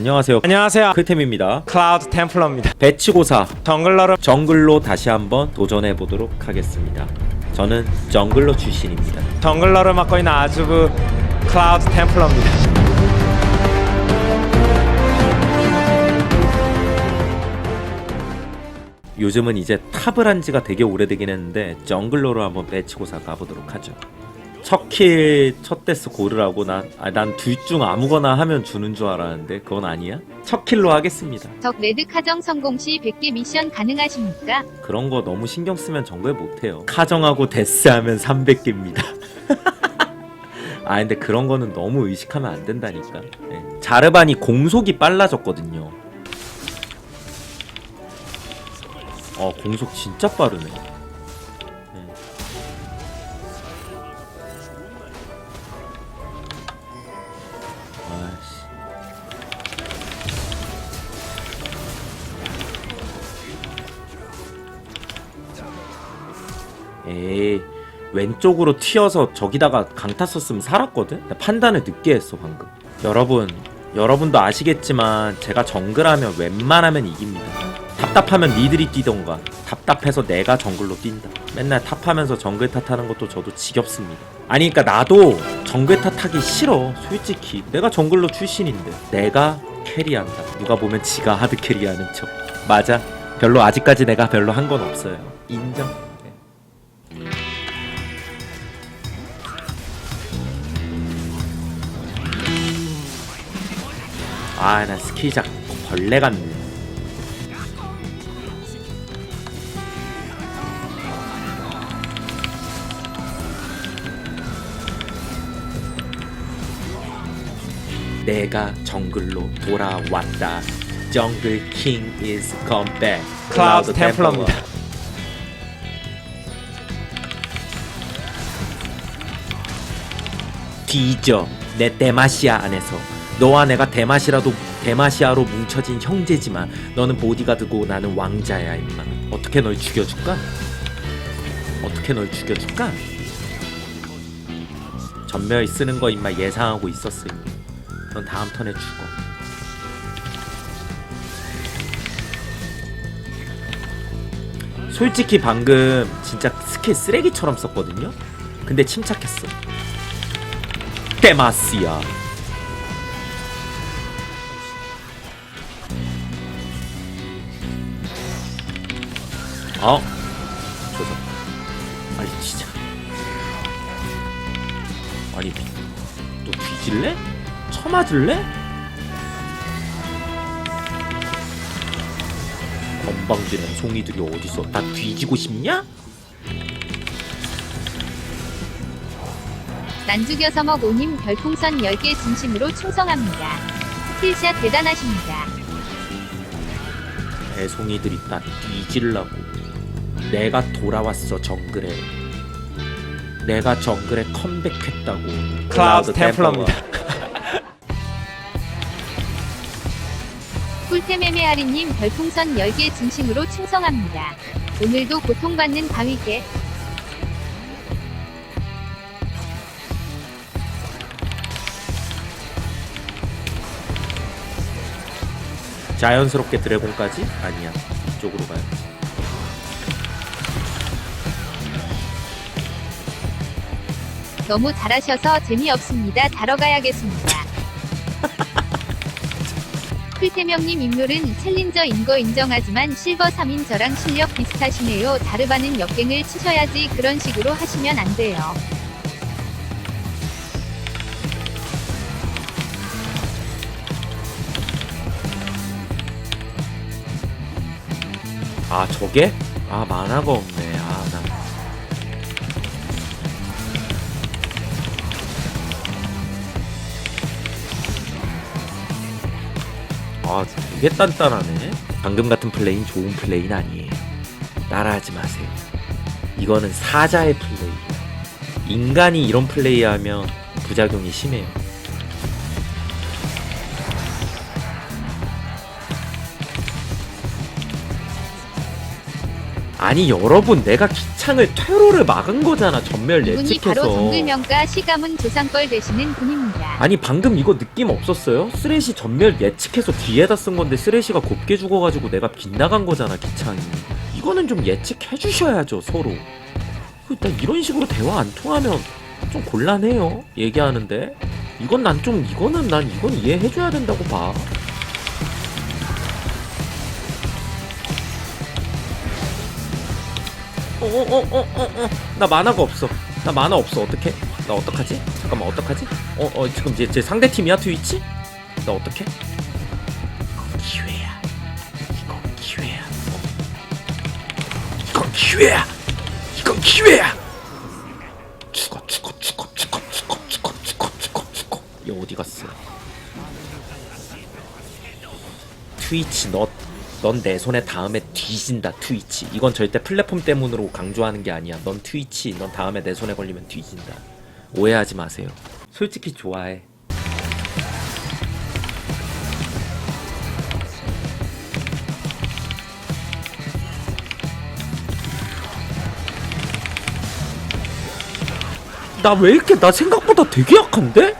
안녕하세요. 안녕하세요. 클템입니다. 클라우드 템플러입니다. 배치고사 정글러로 정글로 다시 한번 도전해 보도록 하겠습니다. 저는 정글로 출신입니다. 정글러를 맡고 있는 아주부 클라우드 템플러입니다. 요즘은 이제 탑을 한 지가 되게 오래되긴 했는데 정글로로 한번 배치고사 가보도록 하죠. 첫 킬, 첫 데스 고르라고 난난 둘 중 아무거나 하면 주는 줄 알았는데 그건 아니야? 첫 킬로 하겠습니다. 적 레드 카정 성공 시 100개 미션 가능하십니까? 그런 거 너무 신경 쓰면 정글 못해요. 카정하고 데스하면 300개입니다. 아 근데 그런 거는 너무 의식하면 안 된다니까. 네. 자르반이 공속이 빨라졌거든요. 어 공속 진짜 빠르네. 네. 에이 왼쪽으로 튀어서 저기다가 강타 썼으면 살았거든? 판단을 늦게 했어 방금. 여러분 여러분도 아시겠지만 제가 정글하면 웬만하면 이깁니다. 답답하면 니들이 뛰던가. 답답해서 내가 정글로 뛴다. 맨날 탑하면서 정글 탓하는 것도 저도 지겹습니다. 아니 그니까 나도 정글 탓하기 싫어 솔직히. 내가 정글로 출신인데. 내가 캐리한다. 누가 보면 지가 하드 캐리하는 척. 맞아. 별로 아직까지 내가 별로 한 건 없어요. 인정 아, 나 스키장 벌레 같네. 내가 정글로 돌아왔다. 정글 킹 is come back. 클라우드 템플러입니다. 뒤져 내 데마시아 안에서 너와 내가 데마시라도 데마시아로 뭉쳐진 형제지만 너는 보디가드고 나는 왕자야 임마 어떻게 널 죽여줄까? 어떻게 널 죽여줄까? 전멸 쓰는 거 임마 예상하고 있었으니 넌 다음 턴에 죽어 솔직히 방금 진짜 스킬 쓰레기처럼 썼거든요? 근데 침착했어 데마시아 어? 조져 아니 진짜 아니 너 뒤질래? 쳐맞을래? 건방지는 송이들이 어딨어 나 뒤지고 싶냐? 난 죽여서 먹오님 별풍선 10개 진심으로 충성합니다. 스킬샷 대단하십니다. 애송이들이 나 뒤질라고 내가 돌아왔어 정글에 내가 정글에 컴백했다고 클라우드 템플러입니다. 꿀템 에메아리님 별풍선 10개 진심으로 충성합니다. 오늘도 고통받는 바위개 자연스럽게 드래곤까지? 아니야 이쪽으로 가야지 너무 잘하셔서 재미없습니다. 자러 가야겠습니다. 풀태명님 인물은 챌린저인 거 인정하지만 실버 3인 저랑 실력 비슷하시네요. 다르바는 역갱을 치셔야지 그런 식으로 하시면 안 돼요. 아 저게? 아 만화가 없네 아 되게 단단하네. 방금 같은 플레이는 좋은 플레이는 아니에요. 따라하지 마세요. 이거는 사자의 플레이 인간이 이런 플레이 하면 부작용이 심해요 아니 여러분 내가 기창을 퇴로를 막은 거잖아 전멸 이분이 바로 예측해서. 정글명가 시가문 조상벌 되시는 분입니다. 아니 방금 이거 느낌 없었어요? 쓰레쉬 전멸 예측해서 뒤에다 쓴 건데 쓰레쉬가 곱게 죽어가지고 내가 빗나간 거잖아 기창이. 이거는 좀 예측해 주셔야죠 서로. 그 일단 이런 식으로 대화 안 통하면 좀 곤란해요 얘기하는데. 이건 난 좀 이거는 난 이건 이해해 줘야 된다고 봐 어어어어어 나 만화가 없어. 나 만화 없어. 어떡해? 나 어떡하지? 잠깐만 어떡하지? 어어 지금 제, 제 상대 팀이야 트위치? 나 어떡해? 이건 기회야. 이건 기회야. 어. 이건 기회야. 이건 기회야. 죽어 죽어 죽어 죽어 죽어 죽어 죽어 죽어 죽어. 얘 어디 갔어? 트위치 너 넌 내 손에 다음에 뒤진다 트위치. 이건 절대 플랫폼 때문으로 강조하는 게 아니야. 넌 트위치 넌 다음에 내 손에 걸리면 뒤진다. 오해하지 마세요. 솔직히 좋아해. 나 왜 이렇게 나 생각보다 되게 약한데?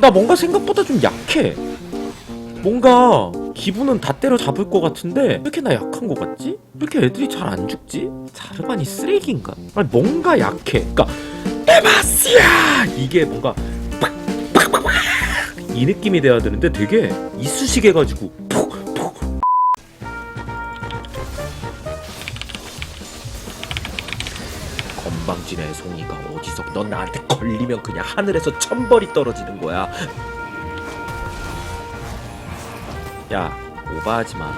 나 뭔가 생각보다 좀 약해. 뭔가 기분은 다 때려잡을 것 같은데 왜 이렇게 나 약한 것 같지? 왜 이렇게 애들이 잘 안 죽지? 자르반이 쓰레기인가? 아니 뭔가 약해 그니까 에바스야! 이게 뭔가 빡빡빡빡 이 느낌이 돼야 되는데 되게 이쑤시개가지고 푹푹 건방진의 송이가 어디서 넌 나한테 걸리면 그냥 하늘에서 천벌이 떨어지는 거야 야 오버하지 마.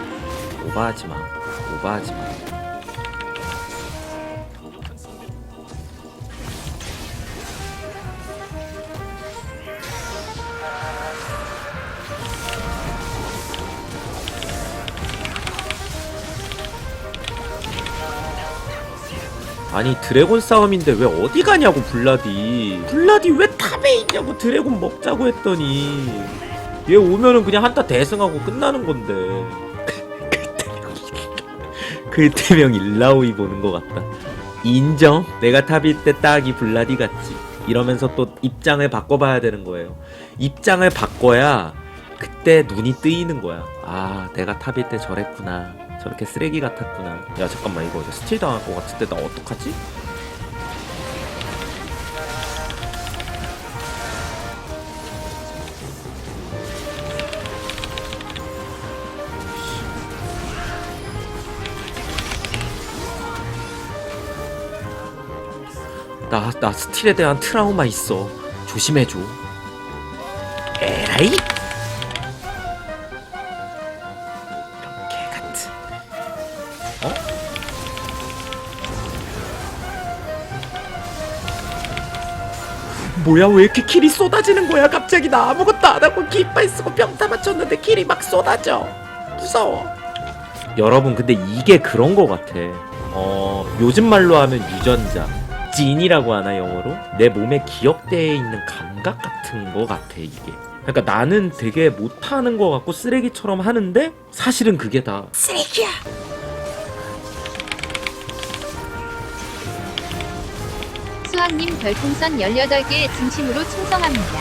오버하지 마. 오버하지 마. 아니 드래곤 싸움인데 왜 어디 가냐고 블라디. 블라디 왜 탑에 있냐고 드래곤 먹자고 했더니 얘 오면은 그냥 한타 대승하고 끝나는 건데. 글태명 일라오이 보는 것 같다. 인정? 내가 탑일 때 딱 이 블라디 같지. 이러면서 또 입장을 바꿔봐야 되는 거예요. 입장을 바꿔야 그때 눈이 뜨이는 거야. 아 내가 탑일 때 저랬구나. 저렇게 쓰레기 같았구나. 야 잠깐만 이거 스틸 당할 것 같은데 나 어떡하지? 나, 나 스틸에 대한 트라우마 있어. 조심해줘. 에라이! 어? 뭐야, 왜 이렇게 킬이 쏟아지는 거야? 갑자기 나 아무것도 안 하고 깃발 쓰고 병타 맞췄는데 킬이 막 쏟아져. 무서워. 여러분, 근데 이게 그런 거 같아. 어, 요즘 말로 하면 유전자. 찐이라고 하나 영어로? 내 몸에 기억되어 있는 감각 같은 거 같아 이게. 그러니까 나는 되게 못하는 거 같고 쓰레기처럼 하는데 사실은 그게 다 쓰레기야. 수학님 별풍선 18개 진심으로 충성합니다.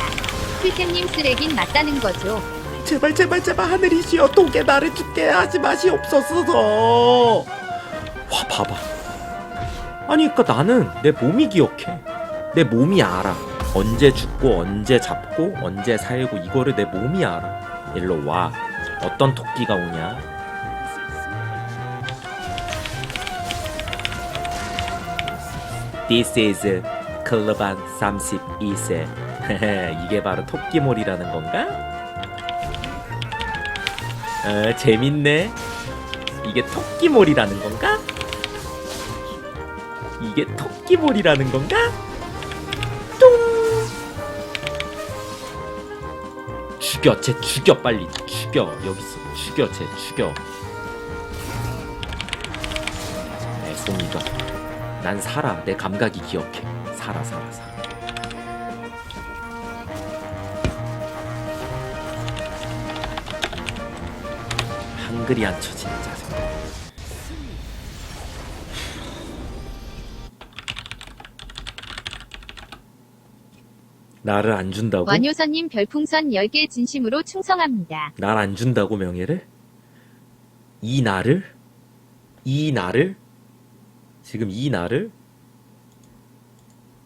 필템님 쓰레긴 맞다는 거죠. 제발 제발 제발 하늘이시여 독에 나를 죽게. 하지 마시옵소서. 와 봐봐 아니 그니까 나는 내 몸이 기억해 내 몸이 알아 언제 죽고 언제 잡고 언제 살고 이거를 내 몸이 알아 일로 와 어떤 토끼가 오냐 This is 클럽한 32세 이게 바로 토끼몰이라는 건가? 어, 재밌네. 이게 토끼몰이라는 건가? 이게 토끼몰이라는 건가? 뚱! 죽여, 쟤 죽여, 빨리. 죽여. 여기서 죽여, 쟤 죽여. 애송이가. 난 살아. 내 감각이 기억해. 살아, 살아, 살아. 한글이 안 쳐지는 나를 안 준다고? 완효선님 별풍선 10개 진심으로 충성합니다. 날 안 준다고 명예를? 이 나를? 이 나를? 지금 이 나를?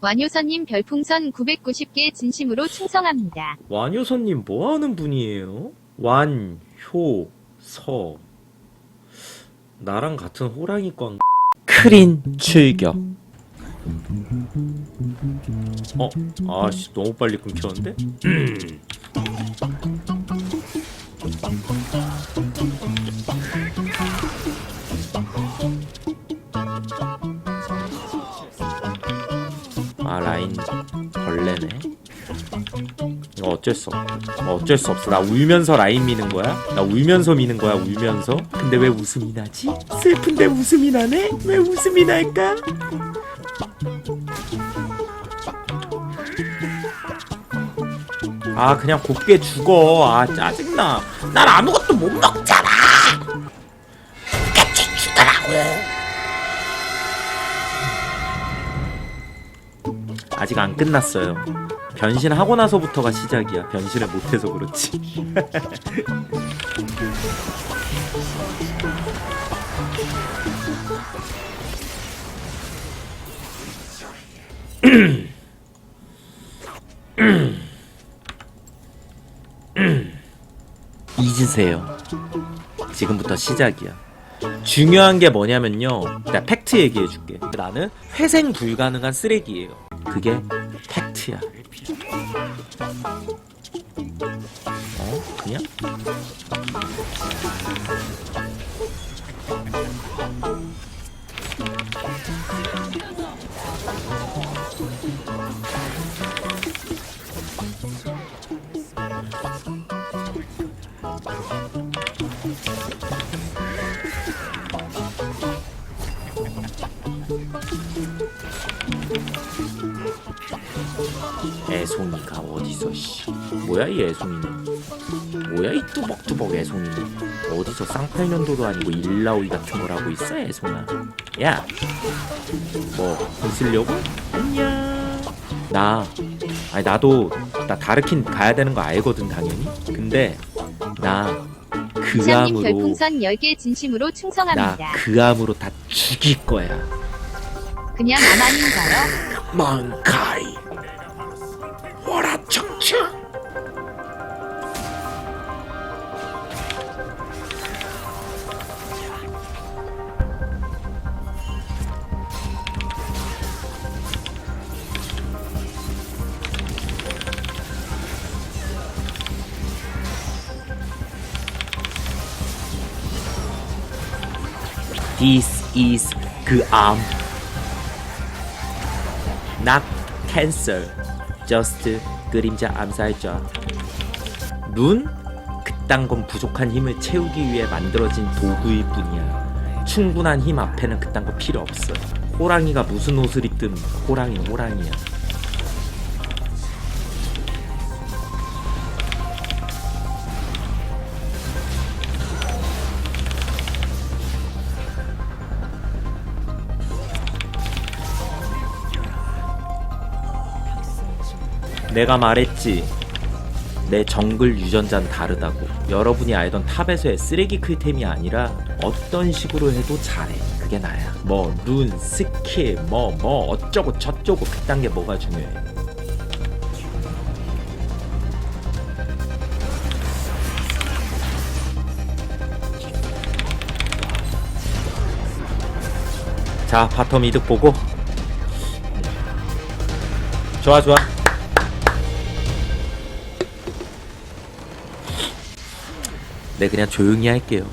완효선님 별풍선 990개 진심으로 충성합니다. 완효선님 뭐 하는 분이에요? 완효서 나랑 같은 호랑이꽝 크린 출격 어? 아씨 너무 빨리 끊겼는데? 아 라인 벌레네 이거 어쩔 수 없어. 뭐 어쩔 수 없어. 나 울면서 라인 미는 거야? 나 울면서 미는 거야, 울면서? 근데 왜 웃음이 나지? 슬픈데 웃음이 나네? 왜 웃음이 날까? 아, 그냥 곱게 죽어. 아, 짜증나. 난 아무것도 못 먹잖아! 같이 주더라고. 아직 안 끝났어요. 변신하고 나서부터가 시작이야. 변신을 못해서 그렇지. 잊으세요. 지금부터 시작이야. 중요한 게 뭐냐면요. 내가 팩트 얘기해 줄게. 나는 회생 불가능한 쓰레기예요. 그게 팩트야. 어? 그냥? 뭐야 이 애송이는? 뭐야 이 뚜벅뚜벅 애송이는 어디서 쌍팔년도도 아니고 일라오이 같은 걸 하고 있어 애송아? 야뭐 웃으려고? 안녕. 나 아니 나도 나 다르킨 가야 되는 거 알거든 당연히. 근데 나그 이상님 암으로 별풍선 10개 진심으로 나 충성합니다. 그 암으로 다 죽일 거야. 그냥 암 아닌가요? 망카이. 와라척척 is 그 암. not cancer, just 그림자 암살자. 눈? 그딴 건 부족한 힘을 채우기 위해 만들어진 도구일 뿐이야. 충분한 힘 앞에는 그딴 거 필요 없어. 호랑이가 무슨 옷을 입든 호랑이 호랑이야. 내가 말했지. 내 정글 유전자는 다르다고. 여러분이 알던 탑에서의 쓰레기 클템이 아니라 어떤 식으로 해도 잘해. 그게 나야. 뭐, 눈, 스킬, 뭐, 뭐, 어쩌고 저쩌고 그딴 게 뭐가 중요해. 자, 바텀 이득 보고. 좋아, 좋아. 네 그냥 조용히 할게요